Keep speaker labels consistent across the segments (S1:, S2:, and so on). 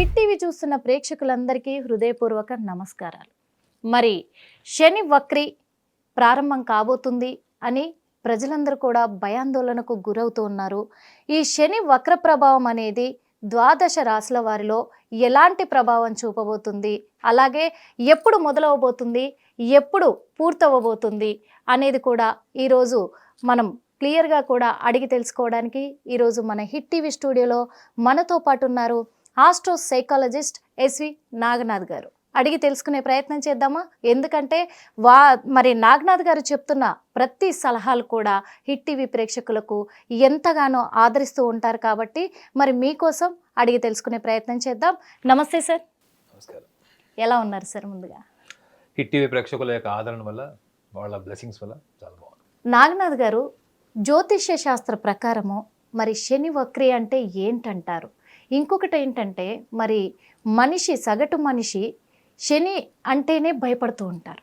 S1: Hit TV చూస్తున్న ప్రేక్షకులందరికీ హృదయపూర్వక నమస్కారాలు. మరి శని వక్రి ప్రారంభం కాబోతుంది అని ప్రజలందరూ కూడా భయాందోళనకు గురవుతూ ఉన్నారు. ఈ శని వక్ర ప్రభావం అనేది ద్వాదశ రాశుల వారిలో ఎలాంటి ప్రభావం చూపబోతుంది? అలాగే ఎప్పుడు మొదలవబోతుంది? ఎప్పుడు పూర్తవబోతుంది? అనేది కూడా ఈరోజు మనం క్లియర్గా కూడా అడిగి తెలుసుకోవడానికి ఈరోజు మన హిట్ టీవీ స్టూడియోలో మనతో పాటు ఉన్నారు ఆస్ట్రో సైకాలజిస్ట్ ఎస్వి నాగనాథ్ గారు. అడిగి తెలుసుకునే ప్రయత్నం చేద్దామా? ఎందుకంటే వా మరి నాగనాథ్ గారు చెప్తున్న ప్రతి సలహాలు కూడా హిట్ టీవీ ప్రేక్షకులకు ఎంతగానో ఆదరిస్తూ ఉంటారు కాబట్టి మరి మీకోసం అడిగి తెలుసుకునే ప్రయత్నం చేద్దాం. నమస్తే సార్.
S2: నమస్కారం.
S1: ఎలా ఉన్నారు సార్ ముందుగా?
S2: హిట్ టీవీ ప్రేక్షకుల యొక్క ఆదరణ వల్ల వాళ్ళ బ్లెస్సింగ్స్ వల్ల చాలా బాగుంది.
S1: నాగనాథ్ గారు జ్యోతిష్య శాస్త్ర ప్రకారము మరి శని వక్రి అంటే ఏంటంటారు? ఇంకొకటి ఏంటంటే మరి మనిషి సగటు మనిషి శని అంటేనే భయపడుతూ ఉంటారు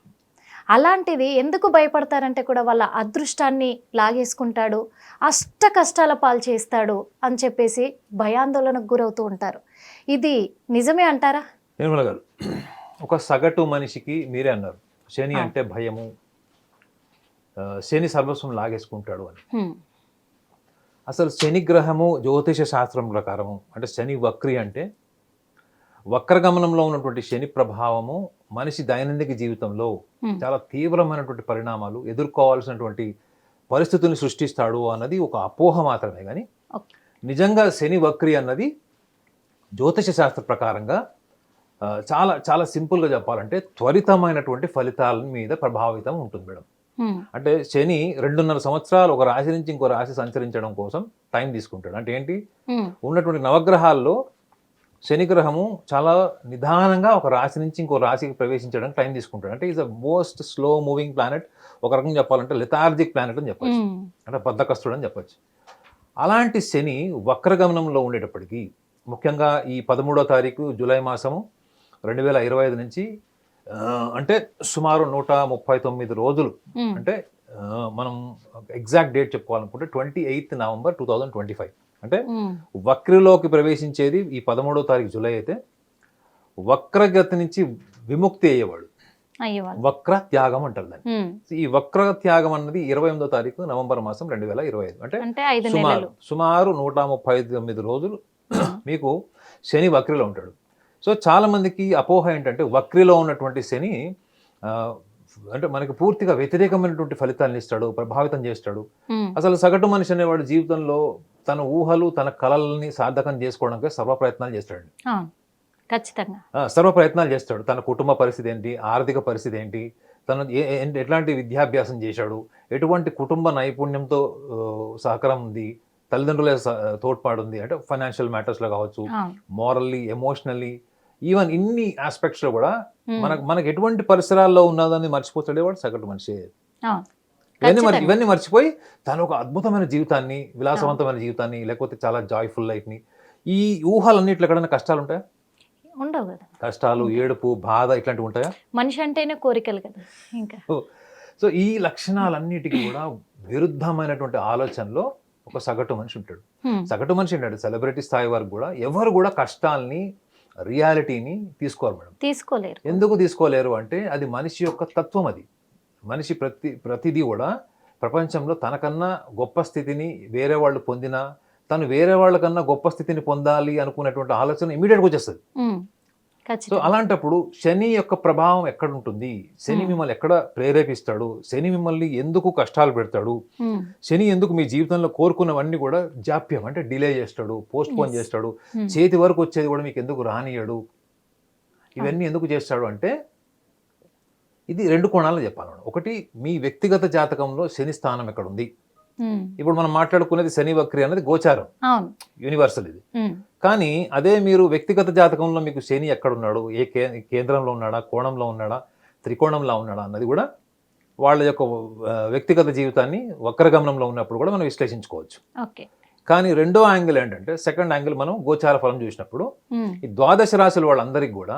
S1: అలాంటిది ఎందుకు భయపడతారంటే కూడా వాళ్ళ అదృష్టాన్ని లాగేసుకుంటాడు అష్ట కష్టాల పాలు చేస్తాడు అని చెప్పేసి భయాందోళనకు గురవుతూ ఉంటారు ఇది నిజమే అంటారా
S2: నిర్మల గారు ఒక సగటు మనిషికి మీరే అన్నారు శని. అంటే భయము శని సర్వస్వం లాగేసుకుంటాడు అని. అసలు శని గ్రహము జ్యోతిష శాస్త్రం ప్రకారము అంటే శని వక్రి అంటే వక్రగమనంలో ఉన్నటువంటి శని ప్రభావము మనిషి దైనందిక జీవితంలో. చాలా తీవ్రమైనటువంటి పరిణామాలు ఎదుర్కోవాల్సినటువంటి పరిస్థితుల్ని సృష్టిస్తాడు అన్నది ఒక అపోహ మాత్రమే కానీ. నిజంగా శని వక్రి అన్నది జ్యోతిష శాస్త్ర ప్రకారంగా చాలా చాలా సింపుల్గా చెప్పాలంటే త్వరితమైనటువంటి ఫలితాల మీద ప్రభావితం ఉంటుంది మేడం. అంటే శని రెండున్నర సంవత్సరాలు ఒక రాశి నుంచి ఇంకో రాశి సంచరించడం కోసం టైం తీసుకుంటాడు. అంటే ఏంటి?
S1: హ్మ్.
S2: ఉన్నటువంటి నవగ్రహాల్లో శని గ్రహము చాలా నిదానంగా ఒక రాశి నుంచి ఇంకో రాశికి ప్రవేశించడానికి టైం తీసుకుంటాడు. అంటే is a most slow moving planet ఒక రకంగా చెప్పాలంటే లెథార్జిక్ ప్లానెట్ అని చెప్పచ్చు.
S1: హ్మ్.
S2: అంటే బద్ధకస్తుడు అని చెప్పచ్చు. అలాంటి శని వక్రగమనంలో ఉండేటప్పటికీ ముఖ్యంగా ఈ పదమూడో తారీఖు జూలై మాసము రెండు వేల ఇరవై ఐదు నుంచి అంటే సుమారు నూట ముప్పై తొమ్మిది రోజులు. అంటే మనం exact date చెప్పుకోవాలనుకుంటే twenty eighth November two thousand twenty five. అంటే. వక్రిలోకి ప్రవేశించేది ఈ పదమూడో తారీఖు జూలై అయితే వక్రగతి నుంచి విముక్తి అయ్యేవాడు. వక్ర త్యాగం అంటారు దాన్ని. ఈ వక్ర త్యాగం అన్నది ఇరవై ఎనిమిదో తారీఖు నవంబర్ మాసం రెండు వేల ఇరవై ఐదు. అంటే సుమారు సుమారు నూట ముప్పై తొమ్మిది రోజులు మీకు శని వక్రిలో ఉంటాడు. సో చాలా మందికి అపోహ ఏంటంటే వక్రిలో ఉన్నటువంటి శని అంటే మనకి పూర్తిగా వ్యతిరేకమైనటువంటి ఫలితాలను ఇస్తాడు ప్రభావితం చేస్తాడు. అసలు సగటు మనిషి అనేవాడు జీవితంలో తన ఊహలు తన కళల్ని సార్థకం చేసుకోవడానికి సర్వ ప్రయత్నాలు చేస్తాడు
S1: ఖచ్చితంగా.
S2: సర్వ ప్రయత్నాలు చేస్తాడు. తన కుటుంబ పరిస్థితి ఏంటి ఆర్థిక పరిస్థితి ఏంటి తను ఎట్లాంటి విద్యాభ్యాసం చేశాడు ఎటువంటి కుటుంబ నైపుణ్యంతో సహకారం ఉంది తల్లిదండ్రుల తోడ్పాటు ఉంది అంటే ఫైనాన్షియల్ మ్యాటర్స్లో కావచ్చు మోరల్లీ ఎమోషనల్లీ ఈవెన్ ఇన్ని ఆస్పెక్ట్స్లో కూడా. మనకు మనకు ఎటువంటి పరిసరాల్లో ఉన్నదని మర్చిపోతాడే వాడు సగటు మనిషి. ఇవన్నీ. ఇవన్నీ మర్చిపోయి తను ఒక అద్భుతమైన జీవితాన్ని విలాసవంతమైన జీవితాన్ని లేకపోతే చాలా జాయ్ఫుల్ లైఫ్ని ఈ ఊహలన్నిట్లో ఎక్కడైనా కష్టాలు ఉంటాయా?
S1: ఉండవు కదా.
S2: కష్టాలు ఏడుపు బాధ ఇట్లాంటివి ఉంటాయా?
S1: మనిషి అంటేనే కోరికలు కదా ఇంకా.
S2: సో ఈ లక్షణాలన్నిటికీ కూడా విరుద్ధమైనటువంటి ఆలోచనలో ఒక సగటు మనిషి ఉంటాడు. సగటు మనిషి ఉంటాడు సెలబ్రిటీ స్థాయి వరకు కూడా ఎవరు కూడా కష్టాల్ని రియాలిటీని తీసుకోరు మేడం.
S1: తీసుకోలేరు.
S2: ఎందుకు తీసుకోలేరు అంటే అది మనిషి యొక్క తత్వం అది. మనిషి ప్రతి ప్రతిదీ కూడా ప్రపంచంలో తనకన్నా గొప్ప స్థితిని వేరే వాళ్ళు పొందినా తను వేరే వాళ్ళకన్నా గొప్ప స్థితిని పొందాలి అనుకునేటువంటి ఆలోచన ఇమీడియట్గా వచ్చేస్తుంది. సో అలాంటప్పుడు శని యొక్క ప్రభావం ఎక్కడ ఉంటుంది శని. మిమ్మల్ని ఎక్కడ ప్రేరేపిస్తాడు? శని మిమ్మల్ని ఎందుకు కష్టాలు పెడతాడు? శని ఎందుకు మీ జీవితంలో కోరుకున్నవన్నీ కూడా జాప్యం అంటే డిలే చేస్తాడు పోస్ట్ పోన్. చేస్తాడు. చేతి వరకు వచ్చేది కూడా మీకు ఎందుకు రానియడు ఇవన్నీ ఎందుకు చేస్తాడు అంటే ఇది రెండు కోణాలు చెప్పాలి. ఒకటి మీ వ్యక్తిగత జాతకంలో శని స్థానం ఎక్కడ ఉంది ఇప్పుడు మనం మాట్లాడుకునేది శని వక్రి అనేది గోచారం. యూనివర్సల్ ఇది. కానీ అదే మీరు వ్యక్తిగత జాతకంలో మీకు శని ఎక్కడున్నాడు ఏ కే కేంద్రంలో ఉన్నాడా? కోణంలో ఉన్నాడా? త్రికోణంలో ఉన్నాడా అన్నది కూడా వాళ్ళ యొక్క వ్యక్తిగత జీవితాన్ని వక్రగమనంలో ఉన్నప్పుడు కూడా మనం విశ్లేషించుకోవచ్చు. కానీ రెండో యాంగిల్ ఏంటంటే సెకండ్ యాంగిల్ మనం గోచార ఫలం చూసినప్పుడు ఈ ద్వాదశ రాశుల వాళ్ళందరికీ కూడా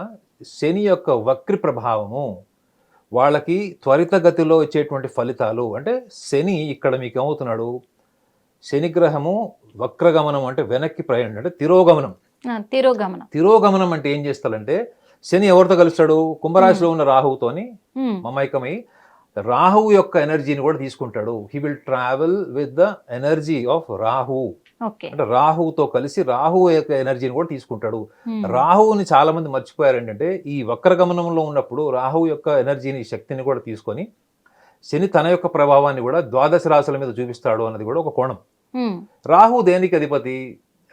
S2: శని యొక్క వక్రి ప్రభావము వాళ్ళకి త్వరితగతిలో వచ్చేటువంటి ఫలితాలు అంటే శని ఇక్కడ మీకు ఏమవుతున్నాడు శని గ్రహము వక్రగమనం అంటే వెనక్కి ప్రయాణం అంటే తిరోగమనం.
S1: తిరోగమనం.
S2: తిరోగమనం అంటే ఏం చేస్తాడంటే శని ఎవరితో కలుస్తాడు? కుంభరాశిలో ఉన్న రాహువుతోని మమైకమై రాహువు యొక్క ఎనర్జీని కూడా తీసుకుంటాడు. He will travel with the energy of Rahu అంటే రాహువుతో కలిసి రాహువు యొక్క ఎనర్జీని కూడా తీసుకుంటాడు. రాహువుని చాలా మంది మర్చిపోయారు ఏంటంటే ఈ వక్రగమనంలో ఉన్నప్పుడు రాహువు యొక్క ఎనర్జీని శక్తిని కూడా తీసుకొని శని తన యొక్క ప్రభావాన్ని కూడా ద్వాదశ రాశుల మీద చూపిస్తాడు అన్నది కూడా ఒక కోణం. రాహు దేనికి అధిపతి?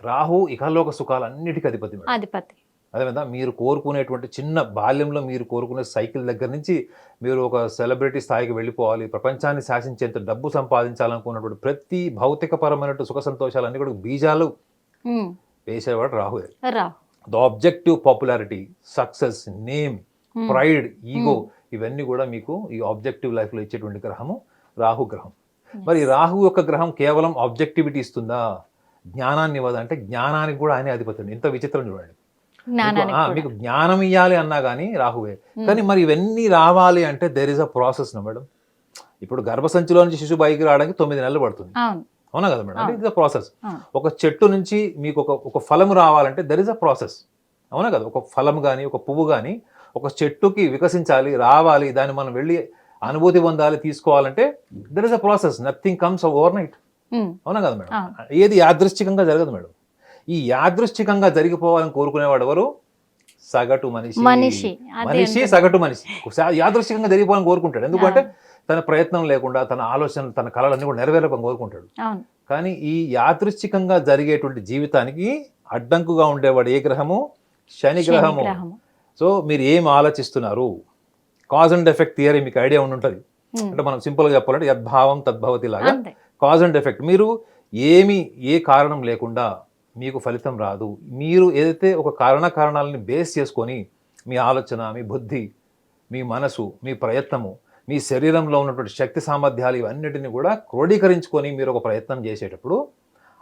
S2: రాహు ఇహలోక సుఖాలన్నిటికీ అధిపతి.
S1: అధిపతి.
S2: అదేవిధంగా మీరు కోరుకునేటువంటి చిన్న బాల్యంలో మీరు కోరుకునే సైకిల్ దగ్గర నుంచి మీరు ఒక సెలబ్రిటీ స్థాయికి వెళ్ళిపోవాలి ప్రపంచాన్ని శాసించేంత డబ్బు సంపాదించాలనుకున్నటువంటి ప్రతి భౌతికపరమైనటువంటి సుఖ సంతోషాలన్నీ కూడా బీజాలు వేసేవాడు రాహువే.
S1: రా.
S2: The objective popularity success name pride ego ఇవన్నీ కూడా మీకు ఈ ఆబ్జెక్టివ్ లైఫ్లో ఇచ్చేటువంటి గ్రహము రాహు గ్రహం. మరి రాహు యొక్క గ్రహం కేవలం ఆబ్జెక్టివిటీ ఇస్తుందా? జ్ఞానాన్ని ఇవ్వదా? అంటే జ్ఞానానికి కూడా ఆయనే అధిపతి. ఇంత విచిత్రం చూడండి. మీకు- జ్ఞానం ఇవ్వాలి అన్నా కానీ రాహువే. కానీ మరి ఇవన్నీ రావాలి అంటే there is a process madam. ఇప్పుడు గర్భసంచిలో నుంచి శిశు బయటికి రావడానికి తొమ్మిది నెలలు పడుతుంది.
S1: అవును.
S2: కదా మేడం. ఇది ప్రాసెస్. ఒక చెట్టు నుంచి మీకు ఒక ఒక ఫలం రావాలంటే దెర్ ఇస్ అ ప్రాసెస్ అవునా కదా? ఒక ఫలం కానీ ఒక పువ్వు కానీ ఒక చెట్టుకి వికసించాలి రావాలి దాన్ని మనం వెళ్ళి అనుభూతి పొందాలి తీసుకోవాలంటే there is a process nothing comes overnight అవునా కదా మేడం. ఏది యాదృశ్చికంగా జరగదు మేడం. ఈ యాదృశ్చికంగా జరిగిపోవాలని కోరుకునేవాడు ఎవరు? సగటు మనిషి.
S1: మనిషి.
S2: మనిషి. సగటు మనిషి. యాదృశ్చికంగా జరిగిపోవాలని కోరుకుంటాడు. ఎందుకంటే తన ప్రయత్నం లేకుండా తన ఆలోచనలు తన కళలన్నీ కూడా నెరవేరపని కోరుకుంటాడు. కానీ ఈ యాదృశ్చికంగా జరిగేటువంటి జీవితానికి అడ్డంకుగా ఉండేవాడు ఏ గ్రహము? శని గ్రహము. సో మీరు ఏం ఆలోచిస్తున్నారు? కాజ్ అండ్ ఎఫెక్ట్ థియరీ మీకు ఐడియా ఉండి ఉంటుంది
S1: ఉమ్,
S2: అంటే మనం సింపుల్గా చెప్పాలంటే యద్భావం తద్భవతి లాగా కాజ్ అండ్ ఎఫెక్ట్. మీరు ఏమి ఏ కారణం లేకుండా మీకు ఫలితం రాదు. మీరు ఏదైతే ఒక కారణ కారణాలని బేస్ చేసుకొని మీ ఆలోచన మీ బుద్ధి మీ మనసు మీ ప్రయత్నము మీ శరీరంలో ఉన్నటువంటి శక్తి సామర్థ్యాలు ఇవన్నిటిని కూడా క్రోడీకరించుకొని మీరు ఒక ప్రయత్నం చేసేటప్పుడు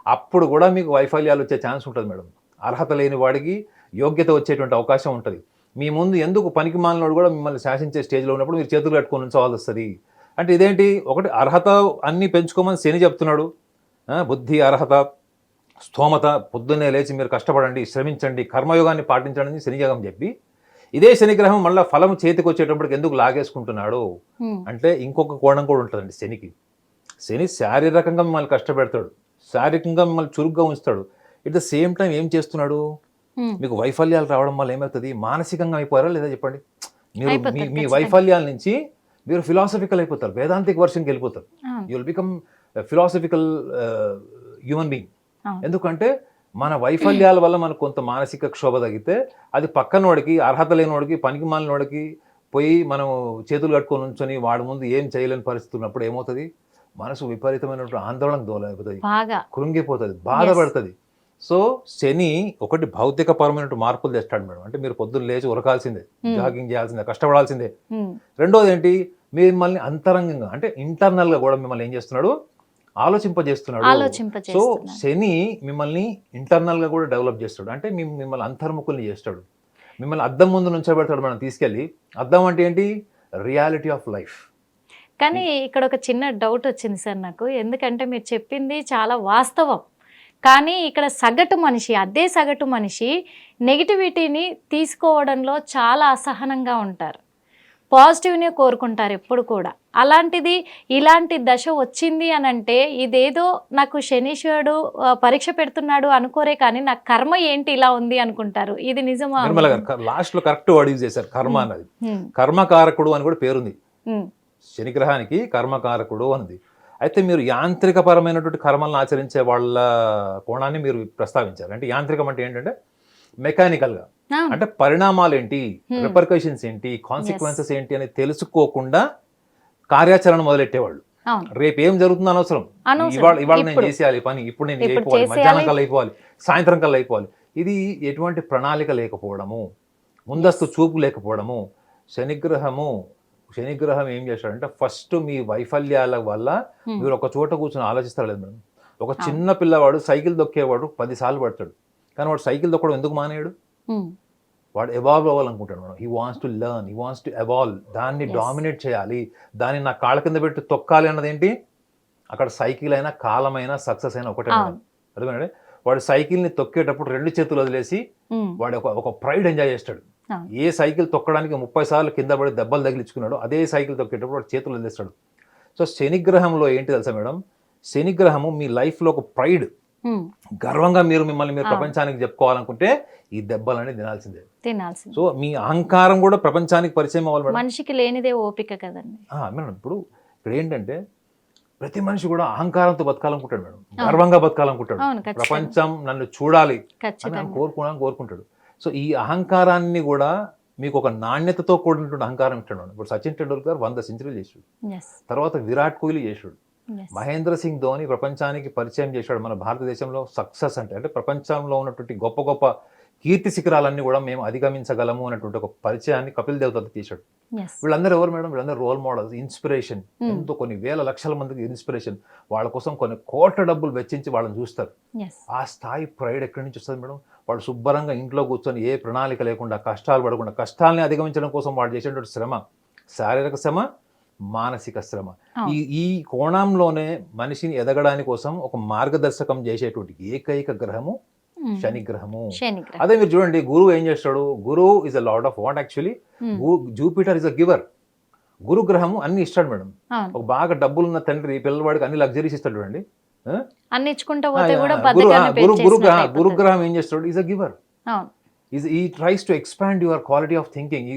S2: అప్పుడు కూడా మీకు వైఫల్యాలు వచ్చే ఛాన్స్ ఉంటుంది మేడం. అర్హత లేని వాడికి యోగ్యత వచ్చేటువంటి అవకాశం ఉంటుంది. మీ ముందు ఎందుకు పనికి మాలినోడు కూడా మిమ్మల్ని శాసించే స్టేజ్లో ఉన్నప్పుడు మీరు చేతులు కట్టుకొని ఉంచవలసి వస్తుంది. అంటే ఇదేంటి? ఒకటి అర్హత అన్నీ పెంచుకోమని శని చెప్తున్నాడు. బుద్ధి అర్హత స్తోమత పొద్దున్నే లేచి మీరు కష్టపడండి శ్రమించండి కర్మయోగాన్ని పాటించండి అని శనిజగం చెప్పి ఇదే శనిగ్రహం మళ్ళీ ఫలం చేతికి వచ్చేటప్పటికి ఎందుకు లాగేసుకుంటున్నాడు? అంటే ఇంకొక కోణం కూడా ఉంటుందండి శనికి. శని శారీరకంగా మిమ్మల్ని కష్టపెడతాడు శారీరకంగా మిమ్మల్ని చురుగ్గా ఉంచుతాడు. ఇట్ ద సేమ్ టైం ఏం చేస్తున్నాడు? మీకు వైఫల్యాలు రావడం వల్ల ఏమవుతుంది? మానసికంగా అయిపోయారా లేదా చెప్పండి? మీరు మీ మీ. వైఫల్యాల నుంచి మీరు ఫిలాసఫికల్ అయిపోతారు వేదాంతిక వర్షన్కి వెళ్ళిపోతారు. You will become philosophical human being. ఎందుకంటే మన వైఫల్యాల వల్ల మనకు కొంత మానసిక క్షోభ తగ్గితే అది పక్కనోడికి అర్హత లేనివాడికి పనికి మాలినోడికి పోయి మనం చేతులు కట్టుకొని ఉంచొని వాడి ముందు ఏం చేయలేని పరిస్థితి ఉన్నప్పుడు ఏమవుతుంది? మనసు విపరీతమైనటువంటి ఆందోళనకు దోలైపోతుంది. కృంగిపోతుంది బాధపడుతుంది. సో శని ఒకటి భౌతిక పరమైన మార్పులు తెస్తాడు మేడం. అంటే మీరు పొద్దున్న లేచి ఉరకాల్సిందే
S1: Hmm.
S2: జాగింగ్ చేయాల్సిందే కష్టపడాల్సిందే.
S1: ఉమ్,
S2: రెండోది ఏంటి? మిమ్మల్ని అంతరంగంగా అంటే ఇంటర్నల్గా కూడా మిమ్మల్ని ఏం చేస్తున్నాడు? ఆలోచింపజేస్తున్నాడు. సో శని మిమ్మల్ని ఇంటర్నల్గా కూడా డెవలప్ చేస్తాడు. అంటే మిమ్- మిమ్మల్ని అంతర్ముఖుల్ని చేస్తాడు. మిమ్మల్ని అద్దం ముందు నుంచోబెడతాడు మనం తీసుకెళ్ళి. అద్దం అంటే ఏంటి? Reality of life.
S1: కానీ ఇక్కడ ఒక చిన్న డౌట్ వచ్చింది సార్ నాకు. ఎందుకంటే మీరు చెప్పింది చాలా వాస్తవం. కానీ ఇక్కడ సగటు మనిషి అదే సగటు మనిషి నెగిటివిటీని తీసుకోవడంలో చాలా అసహనంగా ఉంటారు. పాజిటివ్నే కోరుకుంటారు ఎప్పుడు కూడా. అలాంటిది ఇలాంటి దశ వచ్చింది అని అంటే ఇదేదో నాకు శనీశ్వరుడు పరీక్ష పెడుతున్నాడు అనుకోరే కానీ నా కర్మ ఏంటి ఇలా ఉంది అనుకుంటారు. ఇది నిజమా?
S2: లాస్ట్లో కరెక్ట్ వర్డ్ యూజ్ చేశారు కర్మ అన్నది. కర్మకారకుడు అని కూడా పేరుంది. శనిగ్రహానికి కర్మకారకుడు అన్నది. అయితే మీరు యాంత్రికపరమైనటువంటి కర్మలను ఆచరించే వాళ్ళ కోణాన్ని మీరు ప్రస్తావించారు. అంటే యాంత్రికం అంటే ఏంటంటే మెకానికల్గా
S1: అవును.
S2: అంటే పరిణామాలు ఏంటి. రిపర్కషన్స్ ఏంటి? కాన్సిక్వెన్సెస్ ఏంటి అని తెలుసుకోకుండా కార్యాచరణ మొదలెట్టేవాళ్ళు. రేపు ఏం జరుగుతుందో అనవసరం. ఇవాళ ఇవాళ నేను. చేసేయాలి పని. ఇప్పుడు నేను అయిపోవాలి. మధ్యాహ్నం కల్లా అయిపోవాలి. సాయంత్రం కల్లా అయిపోవాలి. ఇది ఎటువంటి ప్రణాళిక లేకపోవడము. ముందస్తు చూపు లేకపోవడము. శనిగ్రహము శనిగ్రహం ఏం చేస్తాడంటే ఫస్ట్ మీ వైఫల్యాల వల్ల. మీరు ఒక చోట కూర్చొని ఆలోచిస్తారు లేదు మేడం. ఒక చిన్న పిల్లవాడు సైకిల్ దొక్కేవాడు పది సార్లు పడతాడు. కానీ వాడు సైకిల్ దొక్కడం ఎందుకు మానేయడు? వాడు evolve అవ్వాలనుకుంటాడు madam he wants to learn he wants to evolve దాన్ని. డామినేట్ చేయాలి. దాన్ని నా కాళ్ళ కింద పెట్టి తొక్కాలి అన్నది ఏంటి? అక్కడ సైకిల్ అయినా కాలమైనా సక్సెస్ అయినా ఒకటే. అర్థమైందండి? వాడు సైకిల్ని తొక్కేటప్పుడు రెండు చేతులు వదిలేసి
S1: ఉమ్,
S2: వాడు ఒక ఒక ప్రైడ్ ఎంజాయ్ చేస్తాడు. ఏ సైకిల్ తొక్కడానికి ముప్పై సార్లు కింద పడి దెబ్బలు తగిలించుకున్నాడు అదే సైకిల్ తొక్కేటప్పుడు వాడు చేతులు వదిలేస్తాడు. సో శనిగ్రహంలో ఏంటి తెలుసా మేడం? శనిగ్రహము మీ లైఫ్లో ఒక ప్రైడ్
S1: ఉమ్,
S2: గర్వంగా మీరు మిమ్మల్ని మీరు. ప్రపంచానికి చెప్పుకోవాలనుకుంటే ఈ దెబ్బలన్నీ తినాల్సిందే.
S1: తినాల్సింది.
S2: సో మీ అహంకారం కూడా ప్రపంచానికి పరిచయం అవ్వాలి
S1: మనిషికి లేనిదే ఓపిక కదండి.
S2: మేడం ఇప్పుడు ఇక్కడ ఏంటంటే ప్రతి మనిషి కూడా అహంకారంతో బతకాలనుకుంటాడు మేడం. గర్వంగా బతకాలనుకుంటాడు. ప్రపంచం నన్ను చూడాలి అని కోరుకున్నాను కోరుకుంటాడు. సో ఈ అహంకారాన్ని కూడా మీకు ఒక నాణ్యతతో కూడినటువంటి అహంకారం ఇచ్చాడు ఇప్పుడు సచిన్ టెండూల్కర్ వంద సెంచరీలు చేసాడు తర్వాత విరాట్ కోహ్లీ చేసాడు మహేంద్ర సింగ్ ధోని ప్రపంచానికి పరిచయం చేశాడు. మన భారతదేశంలో సక్సెస్ అంటే అంటే ప్రపంచంలో ఉన్నటువంటి గొప్ప గొప్ప కీర్తి శిఖరాలన్నీ కూడా మేము అధిగమించగలము అన్నటువంటి ఒక పరిచయాన్ని కపిల్ దేవ్ దత్త తీశాడు వీళ్ళందరూ ఎవరు మేడం? వీళ్ళందరూ రోల్ మోడల్స్ ఇన్స్పిరేషన్. ఎంతో కొన్ని వేల లక్షల మందికి ఇన్స్పిరేషన్ వాళ్ళ కోసం కొన్ని కోట్ల డబ్బులు వెచ్చించి వాళ్ళని చూస్తారు. ఆ స్థాయి ప్రైడ్ ఎక్కడి నుంచి వస్తుంది మేడం? వాళ్ళు శుభ్రంగా ఇంట్లో కూర్చొని ఏ ప్రణాళిక లేకుండా కష్టాలు పడకుండా కష్టాలని అధిగమించడం కోసం వాళ్ళు చేసేటువంటి శ్రమ శారీరక శ్రమ మానసిక శ్రమ. ఈ ఈ కోణంలోనే మనిషిని ఎదగడానికి కోసం ఒక మార్గదర్శకం చేసేటువంటి ఏకైక గ్రహము శని గ్రహము
S1: శని గ్రహం
S2: అదే మీరు చూడండి గురువు ఏం చేస్తాడు? గురువు is a lord of what actually Jupiter is a giver గురు గ్రహము అన్ని ఇస్తాడు మేడం. ఒక బాగా డబ్బులున్న తండ్రి పిల్లవాడికి అన్ని లగ్జరీస్ ఇస్తాడు చూడండి. ఆ?
S1: అన్ని ఇచ్చుకుంటూ పోతే కూడా
S2: ఆ, గురు ఆ,
S1: బద్దకాన్ని
S2: గురు గురు గ్రహ
S1: పెంచేసినట్టు
S2: గురు
S1: అయిపోతుంది.
S2: గ్రహం ఏం చేస్తాడు? Is a giver is he tries to expand your quality of thinking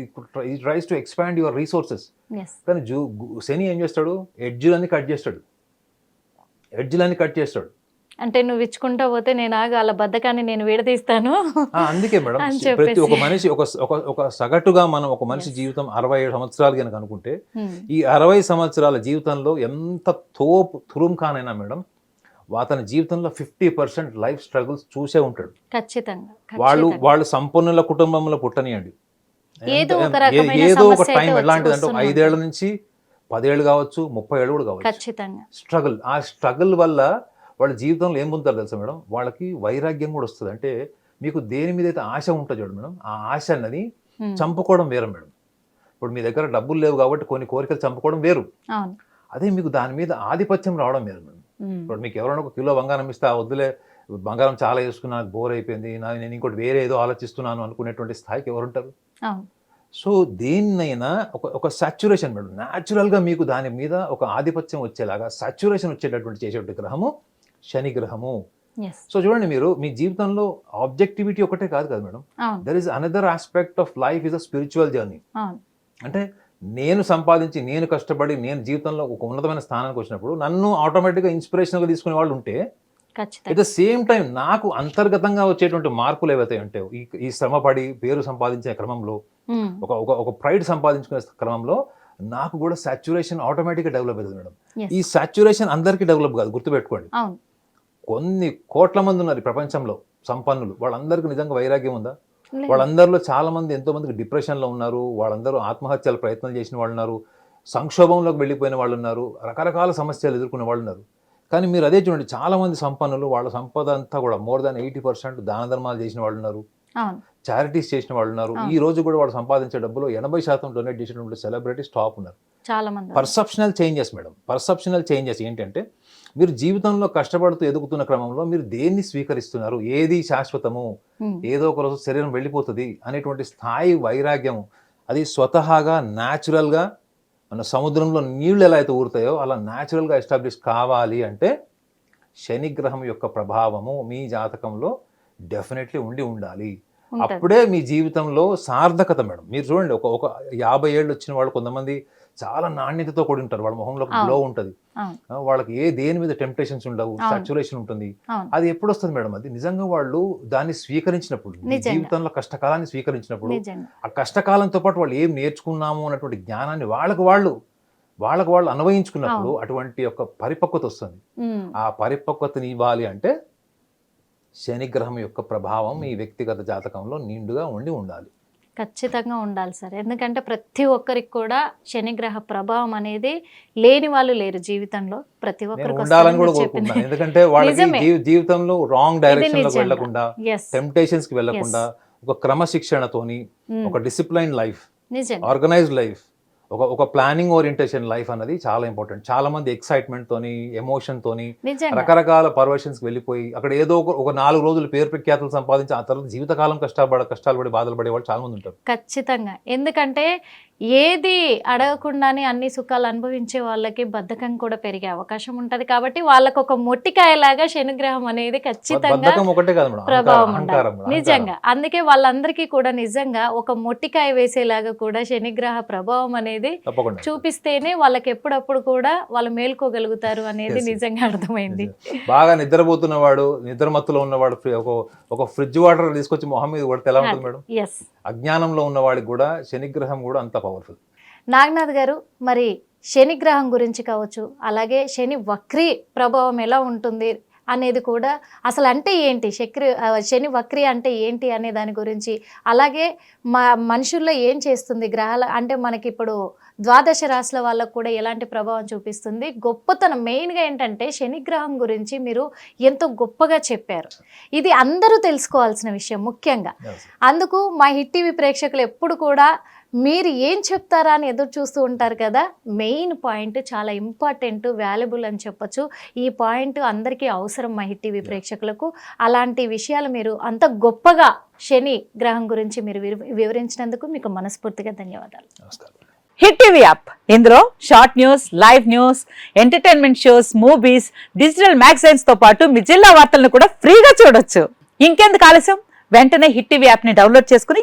S2: he tries to expand your resources కానీ శని ఏం చేస్తాడు? ఎడ్జ్లన్నీ కట్ చేస్తాడు. ఎడ్జ్లన్నీ కట్ చేస్తాడు.
S1: అంటే నువ్వు ఇచ్చుకుంటా పోతే నేను ఆగా వాళ్ళ బద్దకాన్ని నేను విడదీస్తాను.
S2: అందుకే మేడం ప్రతి. ఒక మనిషి ఒక ఒక ఒక సగటుగా మనం ఒక మనిషి. జీవితం అరవై ఏడు సంవత్సరాలు కనుక అనుకుంటే
S1: ఉమ్,
S2: ఈ అరవై సంవత్సరాల జీవితంలో ఎంత తోపు తురుంఖానైనా మేడం అతని జీవితంలో ఫిఫ్టీ పర్సెంట్ లైఫ్ స్ట్రగుల్స్ చూసే ఉంటాడు.
S1: ఖచ్చితంగా
S2: వాళ్ళు. వాళ్ళు సంపన్నుల కుటుంబంలో పుట్టనియండి.
S1: ఏదో ఒక
S2: టైం ఎలాంటిది అంటే ఐదేళ్ళ నుంచి పదేళ్ళు కావచ్చు ముప్పై ఏళ్ళు కూడా కావచ్చు.
S1: ఖచ్చితంగా.
S2: స్ట్రగుల్ ఆ స్ట్రగుల్ వల్ల వాళ్ళ జీవితంలో ఏం పొందుతారు తెలుసా మేడం? వాళ్ళకి వైరాగ్యం కూడా వస్తుంది. అంటే మీకు దేని మీద అయితే ఆశ ఉంటుంది చూడండి మేడం. ఆ ఆశ అన్నది చంపుకోవడం వేరు మేడం. ఇప్పుడు మీ దగ్గర డబ్బులు లేవు కాబట్టి కొన్ని కోరికలు చంపుకోవడం వేరు. అదే మీకు దాని మీద ఆధిపత్యం రావడం వేరు మేడం. ఇప్పుడు మీకు ఎవరైనా ఒక కిలో బంగారం ఇస్తే ఆ వద్దులే బంగారం చాలా వేసుకున్నా నాకు బోర్ అయిపోయింది నేను ఇంకోటి వేరే ఏదో ఆలోచిస్తున్నాను అనుకునేటువంటి స్థాయికి ఎవరుంటారు
S1: అవును.
S2: సో దేన్నైనా ఒక ఒక సాచురేషన్ మేడం. న్యాచురల్గా మీకు దాని మీద ఒక ఆధిపత్యం వచ్చేలాగా సాచురేషన్ వచ్చేటటువంటి చేసేటువంటి గ్రహము శని గ్రహము. సో చూడండి మీరు మీ జీవితంలో ఆబ్జెక్టివిటీ ఒకటే కాదు కదా madam. There is another aspect of life is a spiritual journey అంటే నేను సంపాదించి నేను కష్టపడి నేను జీవితంలో ఒక ఉన్నతమైన స్థానానికి వచ్చినప్పుడు నన్ను ఆటోమేటిక్గా ఇన్స్పిరేషన్గా తీసుకునే వాళ్ళు ఉంటే ఎట్ ద సేమ్ టైం నాకు అంతర్గతంగా వచ్చేటువంటి మార్పులు ఏవైతే ఉంటాయో ఈ ఈ శ్రమపడి పేరు సంపాదించే క్రమంలో
S1: ఉమ్,
S2: ఒక ఒక ఒక ప్రైడ్ సంపాదించుకునే క్రమంలో నాకు కూడా సాచురేషన్ ఆటోమేటిక్గా డెవలప్ అవుతుంది మేడం. ఈ సాచురేషన్ అందరికీ డెవలప్ కాదు గుర్తుపెట్టుకోండి. కొన్ని కోట్ల మంది ఉన్నారు ప్రపంచంలో సంపన్నులు. వాళ్ళందరికీ నిజంగా వైరాగ్యం ఉందా. వాళ్ళందరిలో చాలా మంది ఎంతో మందికి డిప్రెషన్లో ఉన్నారు. వాళ్ళందరూ ఆత్మహత్యల ప్రయత్నాలు చేసిన వాళ్ళు ఉన్నారు. సంక్షోభంలోకి వెళ్ళిపోయిన వాళ్ళు ఉన్నారు. రకరకాల సమస్యలు ఎదుర్కొనే వాళ్ళు ఉన్నారు. కానీ మీరు అదే చూడండి చాలా మంది సంపన్నులు వాళ్ళ సంపద అంతా కూడా మోర్ దాన్ ఎయిటీ పర్సెంట్ దాన ధర్మాలు చేసిన వాళ్ళు ఉన్నారు. చారిటీస్ చేసిన వాళ్ళు ఉన్నారు. ఈ రోజు కూడా వాళ్ళు సంపాదించే డబ్బులో ఎనభై శాతం డొనేట్ చేసినటువంటి సెలబ్రిటీస్ టాప్ ఉన్నారు.
S1: చాలా మంది.
S2: Perceptional changes madam. Perceptional changes ఏంటంటే మీరు జీవితంలో కష్టపడుతూ ఎదుగుతున్న క్రమంలో మీరు దేన్ని స్వీకరిస్తున్నారు? ఏది శాశ్వతము? ఏదో ఒక రోజు శరీరం వెళ్ళిపోతుంది అనేటువంటి స్థాయి వైరాగ్యం అది స్వతహాగా న్యాచురల్గా మన సముద్రంలో నీళ్ళు ఎలా అయితే ఊరుతాయో అలా న్యాచురల్గా ఎస్టాబ్లిష్ కావాలి అంటే శనిగ్రహం యొక్క ప్రభావము మీ జాతకంలో డెఫినెట్లీ ఉండి ఉండాలి. అప్పుడే మీ జీవితంలో సార్థకత మేడం. మీరు చూడండి ఒక ఒక యాభై ఏళ్ళు వచ్చిన వాళ్ళు కొంతమంది చాలా నాణ్యతతో కూడి ఉంటారు. వాళ్ళ మొహంలో. గ్లో ఉంటుంది. వాళ్ళకి ఏ దేని మీద టెంప్టేషన్స్ ఉండవు. సాచురేషన్ ఉంటుంది. అది ఎప్పుడు వస్తుంది మేడం అది? నిజంగా వాళ్ళు దాన్ని స్వీకరించినప్పుడు. జీవితంలో కష్టకాలాన్ని స్వీకరించినప్పుడు ఆ కష్టకాలంతో పాటు వాళ్ళు ఏం నేర్చుకున్నాము అన్నటువంటి జ్ఞానాన్ని వాళ్ళకు వాళ్ళు వాళ్ళకు వాళ్ళు అన్వయించుకున్నప్పుడు అటువంటి ఒక పరిపక్వత వస్తుంది. ఆ పరిపక్వతని ఇవ్వాలి అంటే శనిగ్రహం యొక్క ప్రభావం మీ వ్యక్తిగత జాతకంలో నిండుగా ఉండి ఉండాలి.
S1: ఖచ్చితంగా ఉండాలి సార్. ఎందుకంటే ప్రతి ఒక్కరికి కూడా శనిగ్రహ ప్రభావం అనేది లేని వాళ్ళు లేరు జీవితంలో. ప్రతి ఒక్కరికి
S2: ఉండాలని కూడా కోరుకుంటున్నాను. ఎందుకంటే వాళ్ళకి
S1: నిజమే.
S2: జీవి- జీవితంలో రాంగ్ డైరెక్షన్ టెంప్టేషన్స్కి ఒక క్రమశిక్షణతోని ఒక డిసిప్లైన్ లైఫ్ ఆర్గనైజ్డ్ లైఫ్ ఒక ఒక ప్లానింగ్ ఓరియంటేషన్ లైఫ్ అన్నది చాలా ఇంపార్టెంట్ చాలా మంది ఎక్సైట్మెంట్ తోని ఎమోషన్ తోని రకరకాల పర్వర్షన్స్ వెళ్ళిపోయి అక్కడ ఏదో ఒక ఒక నాలుగు రోజులు పేరు ప్రఖ్యాతులు సంపాదించి ఆ తర్వాత జీవితకాలం కష్టపడ కష్టాలు పడి బాధలు పడే వాళ్ళు చాలా మంది ఉంటారు.
S1: ఖచ్చితంగా. ఎందుకంటే ఏది అడగకుండానే అన్ని సుఖాలు అనుభవించే వాళ్ళకి బద్ధకం కూడా పెరిగే అవకాశం ఉంటది కాబట్టి వాళ్ళకు ఒక మొట్టికాయలాగా శనిగ్రహం అనేది ఖచ్చితంగా ప్రభావం ఉండాలి.
S2: మేడం,
S1: నిజంగా. అందుకే వాళ్ళందరికీ కూడా నిజంగా ఒక మొట్టికాయ వేసేలాగా కూడా శనిగ్రహ ప్రభావం అనేది చూపిస్తేనే వాళ్ళకి ఎప్పుడప్పుడు కూడా వాళ్ళు మేల్కోగలుగుతారు అనేది. నిజంగా అర్థమైంది.
S2: బాగా నిద్రపోతున్నవాడు నిద్రమత్తులో ఉన్నవాడు ఒక ఒక ఫ్రిడ్జ్ వాటర్ తీసుకొచ్చి మొహం మీద కొడితే ఎలా ఉంటుంది మేడం?
S1: ఎస్
S2: అజ్ఞానంలో ఉన్నవాడికి కూడా శనిగ్రహం కూడా అంత పవర్ఫుల్
S1: నాగనాథ్ గారు మరి శని గ్రహం గురించి కావచ్చు అలాగే శని వక్రీ ప్రభావం ఎలా ఉంటుంది అనేది కూడా అసలు అంటే ఏంటి? శక్రి శని వక్రి అంటే ఏంటి అనే దాని గురించి అలాగే మా మనుషుల్లో ఏం చేస్తుంది? గ్రహాల అంటే మనకి ఇప్పుడు ద్వాదశ రాశుల వాళ్ళకు కూడా ఎలాంటి ప్రభావం చూపిస్తుంది? గొప్పతనం మెయిన్గా ఏంటంటే శని గ్రహం గురించి మీరు ఎంతో గొప్పగా చెప్పారు. ఇది అందరూ తెలుసుకోవాల్సిన విషయం ముఖ్యంగా. అందుకు మా హిట్ టీవీ ప్రేక్షకులు ఎప్పుడు కూడా మీరు ఏం చెప్తారా అని ఎదురు చూస్తూ ఉంటారు కదా? మెయిన్ పాయింట్ చాలా ఇంపార్టెంట్ వాల్యుబుల్ అని చెప్పొచ్చు. ఈ పాయింట్ అందరికీ అవసరం మా హిట్ టీవీ ప్రేక్షకులకు. అలాంటి విషయాలు మీరు అంత గొప్పగా శని గ్రహం గురించి మీరు వివ- వివరించినందుకు మీకు మనస్ఫూర్తిగా ధన్యవాదాలు.
S3: Hit TV app. ఇందులో short news live news entertainment shows movies digital మ్యాగజైన్స్తో పాటు మీ జిల్లా వార్తలను కూడా ఫ్రీగా చూడొచ్చు. ఇంకెందుకు ఆలస్యం? వెంటనే హిట్ టీవీ యాప్ని డౌన్లోడ్ చేసుకుని